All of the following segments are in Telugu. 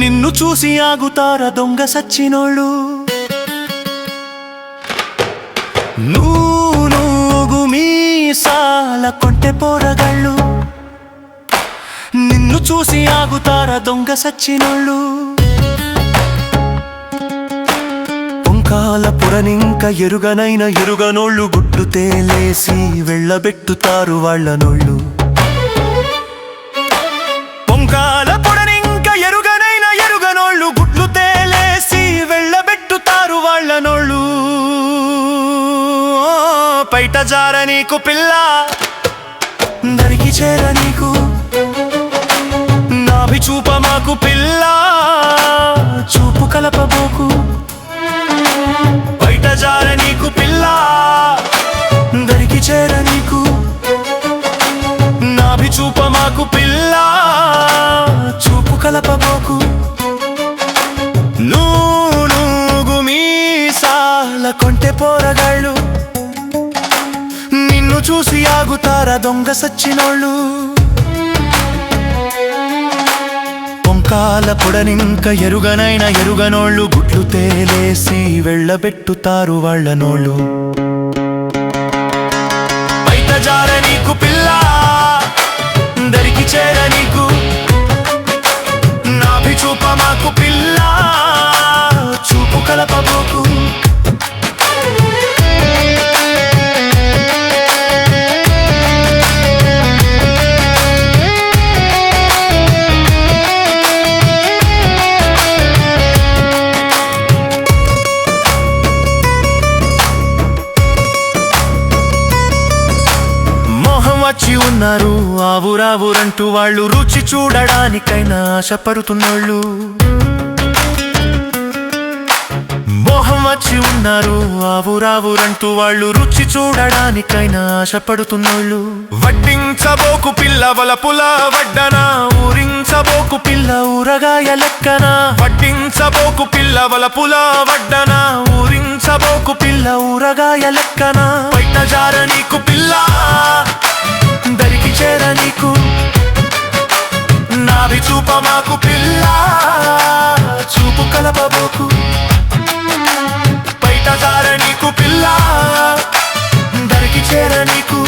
నిన్ను చూసి ఆగుతార దొంగ సచ్చినోళ్ళు? నూనూగు మీసాల కొంటె పోరగాళ్ళు. నిన్ను చూసి ఆగుతార దొంగ సచ్చినోళ్ళు? కాల పురనింక ఎరుగనైన ఎరుగనోళ్ళు గుడ్లు తేలేసి వెళ్ళబెట్టుతారు వాళ్ళ నోళ్ళు బయట జార నీకు పిల్ల. దరికి చేర నీకు. నాభి చూప మాకు పిల్ల. చూపు కలపబోకు. బయట జార నీకు పిల్ల. దరికి చేర నీకు. నాభి చూప మాకు పిల్ల. చూపు కలపబోకు. నూనూగు మీసాల కొంటె పోరగాళ్ళు. నిన్ను చూసి ఆగుతారా దొంగ సచ్చినోళ్ళు? పొంకాల పొడనింక ఎరుగనైన ఎరుగనోళ్ళు గుట్లు తేలేసి వెళ్ళబెట్టుతారు వాళ్ళ నోళ్ళు. మోహం వచ్చి ఉన్నారు ఆవురావురంటూ వాళ్ళు రుచి చూడడానికైనా ఆశపడుతున్నోళ్ళు. మోహం వచ్చి ఉన్నారు. ఆవురావురంటూ వాళ్ళు రుచి చూడడానికైనా ఆశపడుతున్నోళ్ళు. వడ్డించబోకు పిల్ల వలపుల వడ్డనా? ఊరించబోకు పిల్ల ఊరగాయ లెక్కన? వడ్డించబోకు పిల్ల వలపుల వడ్డనా? ఊరించబోకు పిల్ల ఊరగాయ లెక్కన? బయట జార నీకు పిల్ల? చేర నీకు? నావి చూప మాకు పిల్ల చూపు కలపబోకు బయట జార నీకు పిల్ల దరికి చేర నీకు.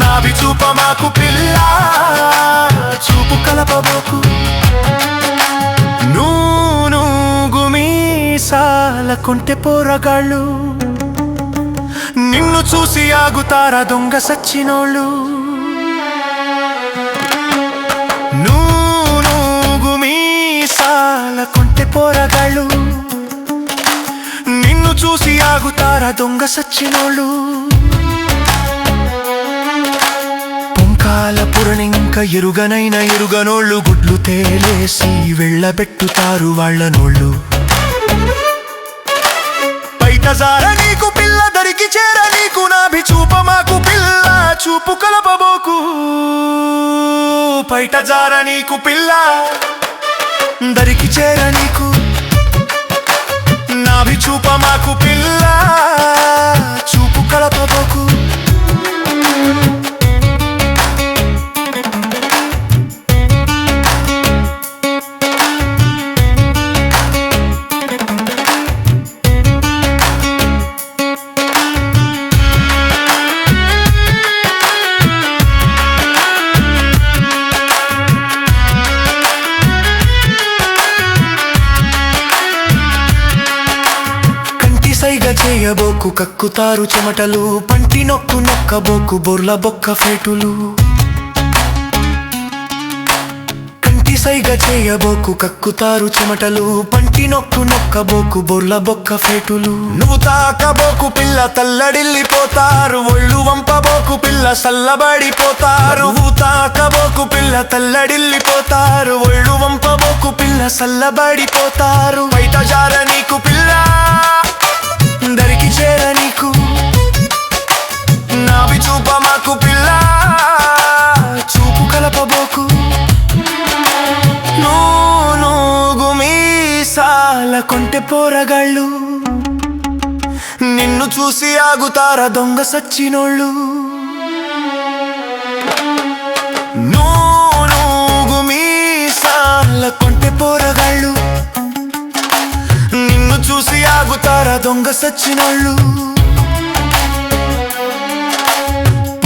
నావి చూప మాకు పిల్ల చూపు కలపబోకు నూనూ మీసాల కొంటె పోరగాళ్ళు. నిన్ను చూసి ఆగుతారా దొంగ సచ్చినోళ్ళు? నూనూగు మీసాల కొంటె పోరగాళ్ళు. నిన్ను చూసి ఆగుతారా దొంగ సచ్చినోళ్ళు? పుంకాల పురణింక ఎరుగనైన ఎరుగనోళ్ళు గుడ్లు తేలేసి వెళ్ళబెట్టుతారు వాళ్ళ నోళ్ళు. బయట జార నీకు పిల్ల దరికి చేర నీకు నాభి చూప మాకు పిల్ల. చూపు కలపబోకు. బయట జార నీకు పిల్ల. దరికి చేర సైగ చేయబోకు కక్కుతారు చెమటలు పంటి నొక్కు నొక్కబోకు బొర్ల బొక్క ఫేటులు. కంటి సైగ చేయబోకు కక్కుతారు చెమటలు పంటి నొక్కు నొక్కబోకు బొర్ల బొక్క ఫేటులు. నువ్వు తాకబోకు పిల్ల తల్లడిల్లిపోతారు ఒళ్ళు వంపబోకు పిల్ల సల్లబడిపోతారు. నువ్వు తాకబోకు పిల్ల తల్లడిల్లిపోతారు ఒళ్ళు వంపబోకు పిల్ల సల్లబడిపోతారు. బయట జార నీకు పిల్ల. కొంటె నిన్ను చూసి ఆగుతారా దొంగ సచ్చినోళ్ళు. నూనూగు మీసాల కొంటె పోరగాళ్ళు. నిన్ను చూసి ఆగుతారా దొంగ సచ్చినోళ్ళు.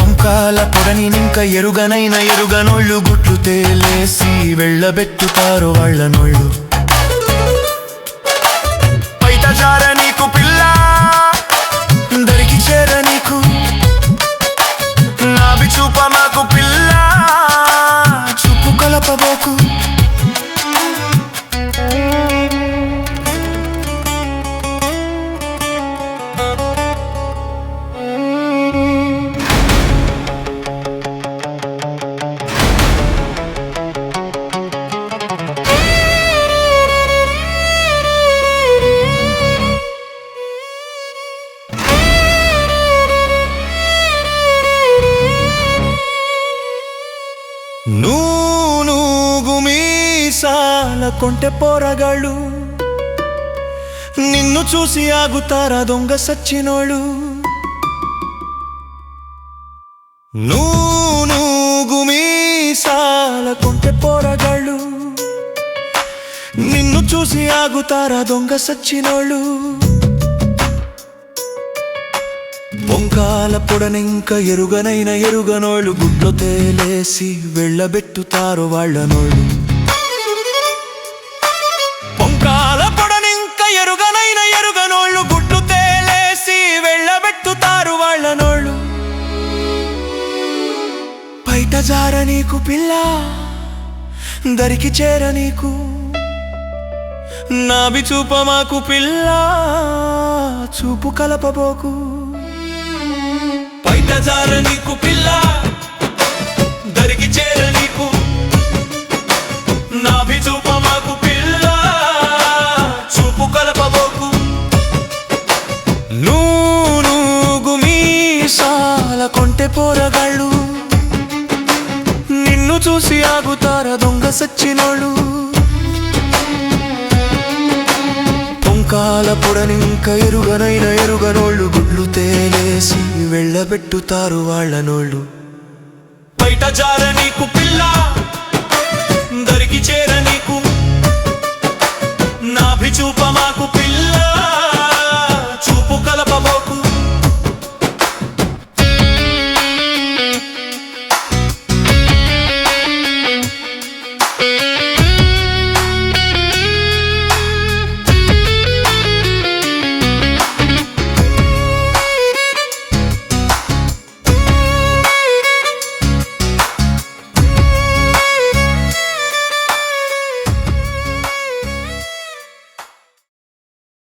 పొంకాల పొడని నింక ఎరుగనైన ఎరుగనోళ్ళు. గుట్లు తేలేసి వెళ్ళబెట్టుతారు వాళ్ళ నోళ్ళు బయట జార నూనూగు మీసాల కొంటె పోరగాళ్ళు. నిన్ను చూసి ఆగుతారా దొంగ సచ్చినోళ్ళు. నూనూగు మీసాల కొంటె పోరగాళ్ళు. నిన్ను చూసి ఆగుతారా దొంగ సచ్చినోళ్ళు. కాల పొడనింక ఎరుగనైన ఎరుగనోళ్ళు గుడ్లు తేలేసి వెళ్ళబెట్టుతారు వాళ్ళ నోళ్ళు పొంకాల పొడనింక ఎరుగనైన ఎరుగనోళ్ళు గుడ్లు తేలేసి వెళ్ళబెట్టుతారు వాళ్ళ నోళ్ళు బయట జార నీకు పిల్ల దరికి చేర నీకు. నాభి చూప మాకు పిల్ల చూపు కలపబోకు. బయట జార నీకు పిల్ల. దరికి చేర నీకు. నాభి చూప మాకు పిల్ల. చూపు కలపబోకు. నూనూగు మీసాల కొంటె పోరగాళ్ళు. నిన్ను చూసి ఆగుతారా దొంగ సచ్చినోళ్ళు. కాల పొడనింక ఎరుగనైన ఎరుగనోళ్ళు గుడ్లు తేలేసి వెళ్ళబెట్టుతారు వాళ్ళ నోళ్ళు బయట జార నీకు పిల్ల దరికి చేర నీకు. నాభి చూప మాకు పిల్ల.